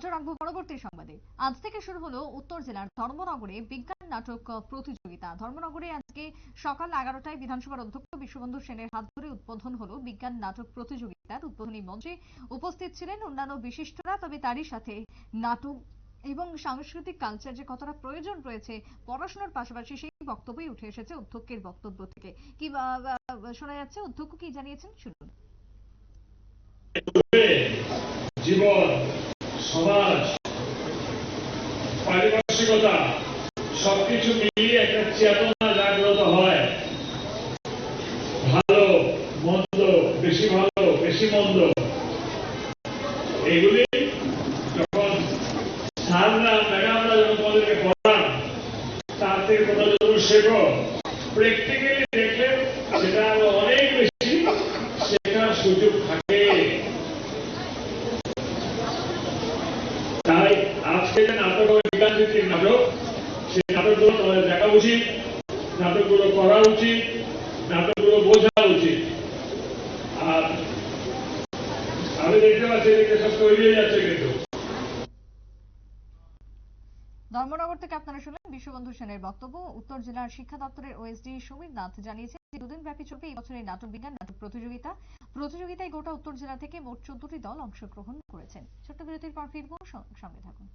নজর রাখব পরবর্তী সংবাদে। আজ থেকে শুরু হলো উত্তর জেলার ধর্মনগরে বিজ্ঞান নাটক প্রতিযোগিতা। ধর্মনগরে আজকে সকাল এগারোটায় বিধানসভার অধ্যক্ষ বিশ্ববন্ধু সেনের হাত ধরে উদ্বোধন হলো বিজ্ঞান নাটক প্রতিযোগিতার উদ্বোধনী মঞ্চে। উপস্থিত ছিলেন অন্যান্য বিশিষ্টরা, তবে তারই সাথে নাটক এবং সাংস্কৃতিক কালচার যে কতটা প্রয়োজন রয়েছে পড়াশোনার পাশাপাশি সেই বক্তব্যই উঠে এসেছে অধ্যক্ষের বক্তব্য থেকে। কি শোনা যাচ্ছে? অধ্যক্ষ কি জানিয়েছেন? শুনুন। জীবন পারিপার্শ্বিকতা, সবকিছু মিলিয়ে একটা চেতনা জাগ্রত হয়। ভালো, মন্দ, বেশি ভালো, বেশি মন্দ। এগুলি যখন স্যাররা ম্যাডামরা যখন তোমাদেরকে পড়ান, তার থেকে তোমরা যখন শেখো প্র্যাকটিক্যালি দেখলে সেটা আরও অনেক বেশি শেখার সুযোগ থাকে। তাই আজকে যে নাটক বিজ্ঞান নাটক, সেই নাটকগুলো তোমাদের দেখা উচিত, নাটকগুলো করা উচিত, নাটকগুলো বোঝা উচিত। আর আমি দেখতে পাচ্ছি এদিকে সব তৈরি হয়ে যাচ্ছে কিন্তু। ধর্মনগর থেকে আপনারা শুনলেন বিশ্ববন্ধু সেনের বক্তব্য। উত্তর জেলার শিক্ষা দপ্তরের ওএসডি সমীর নাথ জানিয়েছেন যে দুদিন ব্যাপী চলবে এই বছরের নাটক বিজ্ঞান নাটক প্রতিযোগিতা। প্রতিযোগিতায় গোটা উত্তর জেলা থেকে মোট চোদ্দটি দল অংশগ্রহণ করেছেন। ছোট্ট বিরতির পর ফিরবো, সঙ্গে থাকুন।